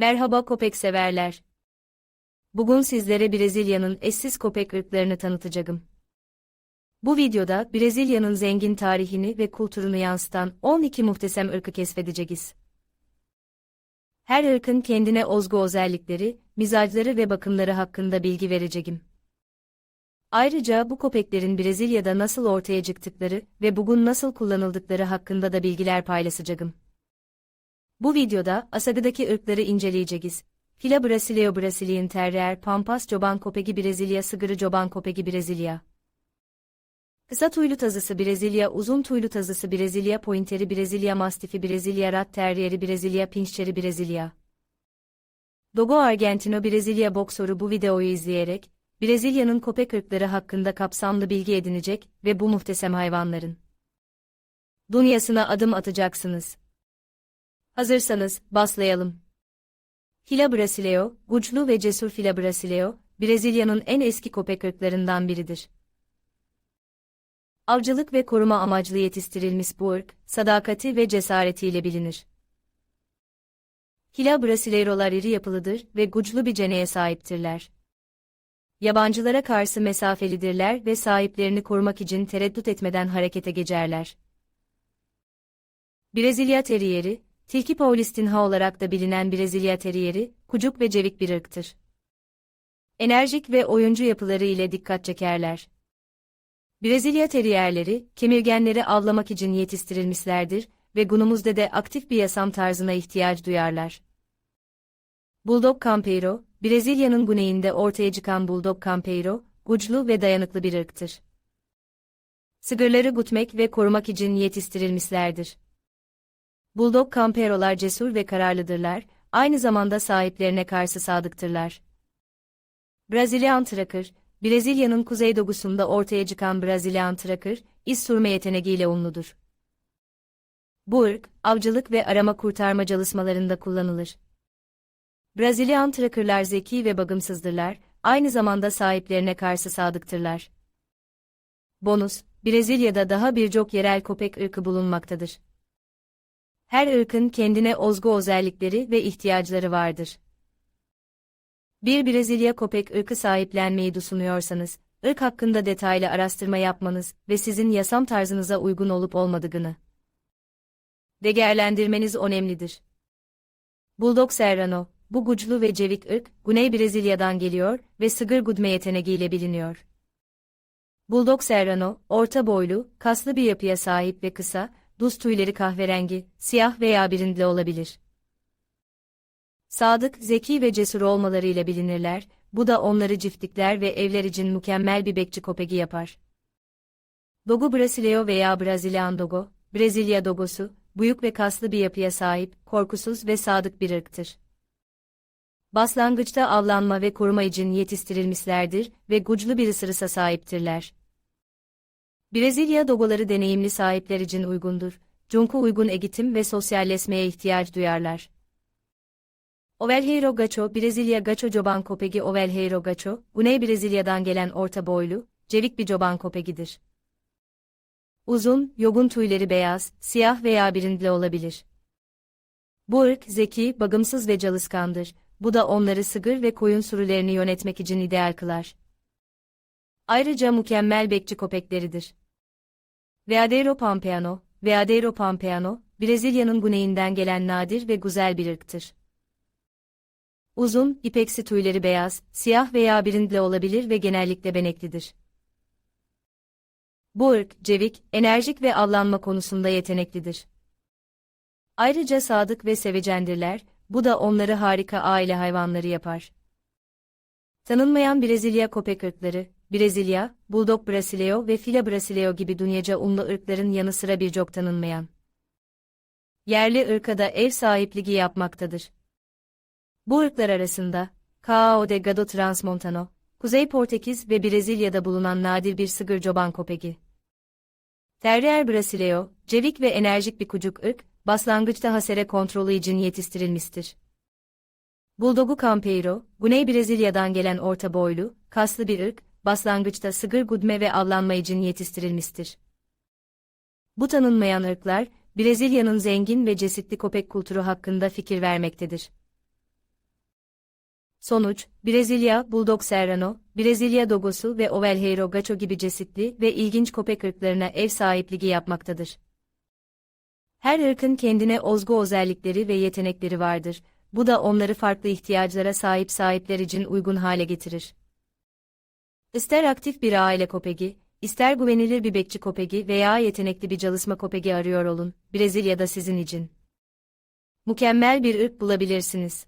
Merhaba köpek severler. Bugün sizlere Brezilya'nın eşsiz köpek ırklarını tanıtacağım. Bu videoda Brezilya'nın zengin tarihini ve kültürünü yansıtan 12 muhteşem ırkı keşfedeceğiz. Her ırkın kendine özgü özellikleri, mizacları ve bakımları hakkında bilgi vereceğim. Ayrıca bu köpeklerin Brezilya'da nasıl ortaya çıktıkları ve bugün nasıl kullanıldıkları hakkında da bilgiler paylaşacağım. Bu videoda Asagı'daki ırkları inceleyeceğiz. Fila Brasileo Brazilian Terrier Pampas Çoban Köpeği Brezilya Sığırı Çoban Köpeği Brezilya Kısa tüylü tazısı Brezilya Uzun tüylü tazısı Brezilya Pointeri Brezilya Mastifi Brezilya Rat Terrieri Brezilya Pinçeri Brezilya Dogo Argentino Brezilya Boksoru bu videoyu izleyerek, Brezilya'nın köpek ırkları hakkında kapsamlı bilgi edinecek ve bu muhteşem hayvanların dünyasına adım atacaksınız. Hazırsanız, başlayalım. Fila Brasileo, güçlü ve cesur Fila Brasileo, Brezilya'nın en eski köpek ırklarından biridir. Avcılık ve koruma amaçlı yetiştirilmiş bu ırk, sadakati ve cesaretiyle bilinir. Fila Brasileirolar iri yapılıdır ve güçlü bir ceneye sahiptirler. Yabancılara karşı mesafelidirler ve sahiplerini korumak için tereddüt etmeden harekete geçerler. Brezilya Teriyeri, Tilki Paulistinha olarak da bilinen Brezilya Teriyeri, kucuk ve cevik bir ırktır. Enerjik ve oyuncu yapıları ile dikkat çekerler. Brezilya Teriyerleri, kemirgenleri avlamak için yetiştirilmişlerdir ve günümüzde de aktif bir yaşam tarzına ihtiyaç duyarlar. Bulldog Campeiro, Brezilya'nın güneyinde ortaya çıkan Bulldog Campeiro, güçlü ve dayanıklı bir ırktır. Sığırları gütmek ve korumak için yetiştirilmişlerdir. Bulldog Campero'lar cesur ve kararlıdırlar, aynı zamanda sahiplerine karşı sadıktırlar. Brazilian Tracker, Brezilya'nın kuzeydoğusunda ortaya çıkan Brazilian Tracker, iz sürme yeteneğiyle ünlüdür. Bu ırk, avcılık ve arama kurtarma çalışmalarında kullanılır. Brazilian Tracker'lar zeki ve bakımsızdırlar, aynı zamanda sahiplerine karşı sadıktırlar. Bonus, Brezilya'da daha birçok yerel köpek ırkı bulunmaktadır. Her ırkın kendine özgü özellikleri ve ihtiyaçları vardır. Bir Brezilya köpek ırkı sahiplenmeyi düşünüyorsanız, ırk hakkında detaylı araştırma yapmanız ve sizin yaşam tarzınıza uygun olup olmadığını değerlendirmeniz önemlidir. Bulldog Serrano, bu güçlü ve cevik ırk, Güney Brezilya'dan geliyor ve sığır güdme yeteneğiyle biliniyor. Bulldog Serrano, orta boylu, kaslı bir yapıya sahip ve kısa, düz tüyleri kahverengi, siyah veya birindli olabilir. Sadık, zeki ve cesur olmalarıyla bilinirler, bu da onları çiftlikler ve evler için mükemmel bir bekçi köpeği yapar. Dogo Brasileo veya Brazilian Dogo, Brezilya Dogosu, büyük ve kaslı bir yapıya sahip, korkusuz ve sadık bir ırktır. Başlangıçta avlanma ve koruma için yetiştirilmişlerdir ve güçlü bir ısırısa sahiptirler. Brezilya dogoları deneyimli sahipler için uygundur. Çünkü uygun eğitim ve sosyalleşmeye ihtiyaç duyarlar. Ovelheiro Gacho, Brezilya Gacho Çoban Köpeği Ovelheiro Gacho, Güney Brezilya'dan gelen orta boylu, cevik bir çoban köpeğidir. Uzun, yogun tüyleri beyaz, siyah veya birindli olabilir. Bu ırk zeki, bagımsız ve çalışkandır. Bu da onları sığır ve koyun sürülerini yönetmek için ideal kılar. Ayrıca mükemmel bekçi köpekleridir. Veadeiro Pampeano, Veadeiro Pampeano, Brezilya'nın güneyinden gelen nadir ve güzel bir ırktır. Uzun, ipeksi tüyleri beyaz, siyah veya birindle olabilir ve genellikle beneklidir. Bu ırk, cevik, enerjik ve avlanma konusunda yeteneklidir. Ayrıca sadık ve sevecendirler, bu da onları harika aile hayvanları yapar. Tanınmayan Brezilya köpek ırkları, Brezilya, Bulldog Brasileo ve Fila Brasileo gibi dünyaca unlu ırkların yanı sıra birçok tanınmayan. Yerli ırka da ev sahipliği yapmaktadır. Bu ırklar arasında, Cao de Gado Transmontano, Kuzey Portekiz ve Brezilya'da bulunan nadir bir sığır çoban köpeği. Terrier Brasileo, cevik ve enerjik bir kucuk ırk, başlangıçta hasere kontrolü için yetiştirilmiştir. Bulldog'u Campeiro, Güney Brezilya'dan gelen orta boylu, kaslı bir ırk, başlangıçta sığır güdme ve avlanma için yetiştirilmiştir. Bu tanınmayan ırklar, Brezilya'nın zengin ve cesitli köpek kültürü hakkında fikir vermektedir. Sonuç, Brezilya, Bulldog Serrano, Brezilya Dogosu ve Ovelheiro Gacho gibi cesitli ve ilginç köpek ırklarına ev sahipliği yapmaktadır. Her ırkın kendine özgü özellikleri ve yetenekleri vardır. Bu da onları farklı ihtiyaçlara sahip sahipler için uygun hale getirir. İster aktif bir aile köpeği, ister güvenilir bir bekçi köpeği veya yetenekli bir çalışma köpeği arıyor olun, Brezilya'da sizin için. Mükemmel bir ırk bulabilirsiniz.